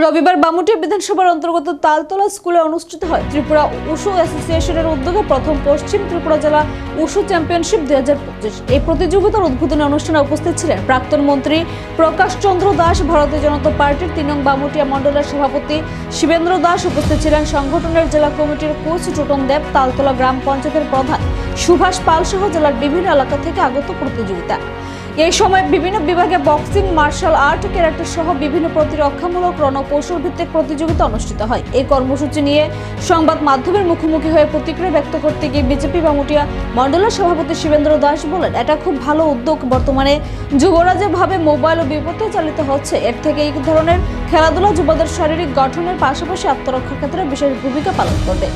রবিবার বামুটিয়া বিধানসভার অন্তর্গত তালতলা স্কুলে অনুষ্ঠিত হয় ত্রিপুরা উশু অ্যাসোসিয়েশনের উদ্যোগে প্রথম পশ্চিম ত্রিপুরা জেলা উশু চ্যাম্পিয়নশিপ দুই হাজার পঁচিশ। এই প্রতিযোগিতার উদ্বোধনী অনুষ্ঠানে উপস্থিত ছিলেন প্রাক্তন মন্ত্রী প্রকাশ চন্দ্র দাস, ভারতীয় জনতা পার্টির তিন বামুটিয়া মণ্ডলের সভাপতি শিবেন্দ্র দাস, উপস্থিত ছিলেন সংগঠনের জেলা কমিটির কোচ টুটন দেব, তালতলা গ্রাম পঞ্চায়েতের প্রধান সুভাষ পাল সহ জেলার বিভিন্ন এলাকা থেকে আগত প্রতিযোগিতা। এই সময় বিভিন্ন বিভাগে বক্সিং, মার্শাল আর্ট, ক্যারাটে সহ বিভিন্ন প্রতিরক্ষামূলক রণকৌশল ভিত্তিক প্রতিযোগিতা অনুষ্ঠিত হয়। এই কর্মসূচি নিয়ে সংবাদ মাধ্যমের মুখোমুখি হয়ে প্রতিক্রিয়া ব্যক্ত করতে গিয়ে বিজেপি বামুটিয়া মণ্ডলের সভাপতি শিবেন্দ্র দাস বলেন, এটা খুব ভালো উদ্যোগ। বর্তমানে যুবরা যেভাবে মোবাইল ও বিপদে চালিত হচ্ছে। এর থেকে এই ধরনের খেলাধুলা যুবদের শারীরিক গঠনের পাশাপাশি আত্মরক্ষার ক্ষেত্রে বিশেষ ভূমিকা পালন করবে।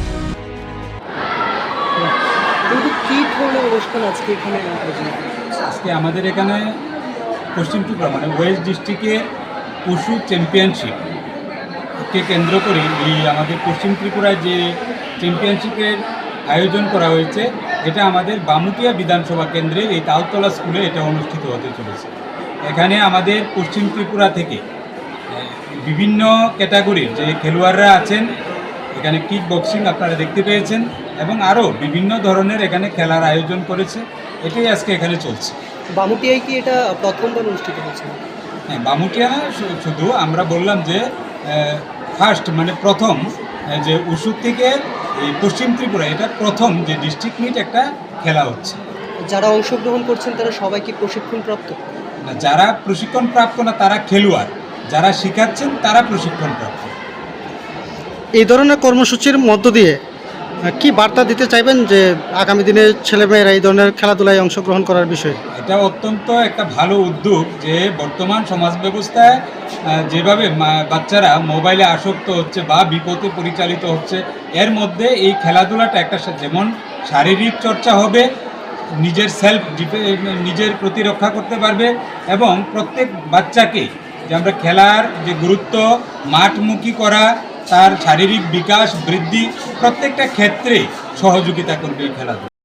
কী ধরনের অনুষ্ঠান আজকে এখানে? আজকে আমাদের এখানে পশ্চিম ত্রিপুরা মানে ওয়েস্ট ডিস্ট্রিক্টে পশু চ্যাম্পিয়নশিপ কে কেন্দ্র করে এই আমাদের পশ্চিম ত্রিপুরায় যে চ্যাম্পিয়নশিপের আয়োজন করা হয়েছে, এটা আমাদের বামুটিয়া বিধানসভা কেন্দ্রের এই তালতলা স্কুলে এটা অনুষ্ঠিত হতে চলেছে এখানে আমাদের পশ্চিম ত্রিপুরা থেকে বিভিন্ন ক্যাটাগরির যে খেলোয়াড়রা আছেন এখানে কিক বক্সিং আপনারা দেখতে পেয়েছেন এবং আরও বিভিন্ন ধরনের এখানে খেলার আয়োজন করেছে। এটাই আজকে এখানে চলছে। বামুটিয়ায় কি এটা প্রথমবার অনুষ্ঠিত হচ্ছে? হ্যাঁ বামুটিয়া শুধু আমরা বললাম যে ফার্স্ট মানে প্রথম যে উসুর থেকে এই পশ্চিম ত্রিপুরা এটা প্রথম যে ডিস্ট্রিক্ট মিট একটা খেলা হচ্ছে। যারা অংশগ্রহণ করছেন তারা সবাই কি প্রশিক্ষণ প্রাপ্ত না, যারা প্রশিক্ষণ প্রাপ্ত না তারা খেলোয়াড়। যারা শিখাচ্ছেন তারা প্রশিক্ষণ প্রাপ্ত এই ধরনের কর্মসূচির মধ্য দিয়ে কি বার্তা দিতে চাইবেন যে আগামী দিনে ছেলেমেয়েরা এই ধরনের খেলাধুলায় অংশগ্রহণ করার বিষয়ে? এটা অত্যন্ত একটা ভালো উদ্যোগ যে বর্তমান সমাজ ব্যবস্থায় যেভাবে বাচ্চারা মোবাইলে আসক্ত হচ্ছে বা বিপদে পরিচালিত হচ্ছে, এর মধ্যে এই খেলাধুলাটা একটা যেমন শারীরিক চর্চা হবে, নিজের সেলফ নিজের প্রতিরক্ষা করতে পারবে এবং প্রত্যেক বাচ্চাকে যে আমরা খেলার যে গুরুত্ব, মাঠমুখী করা তার শারীরিক বিকাশ বৃদ্ধি প্রত্যেকটা ক্ষেত্রে সহযোগিতা করবে এই খেলাধুলা।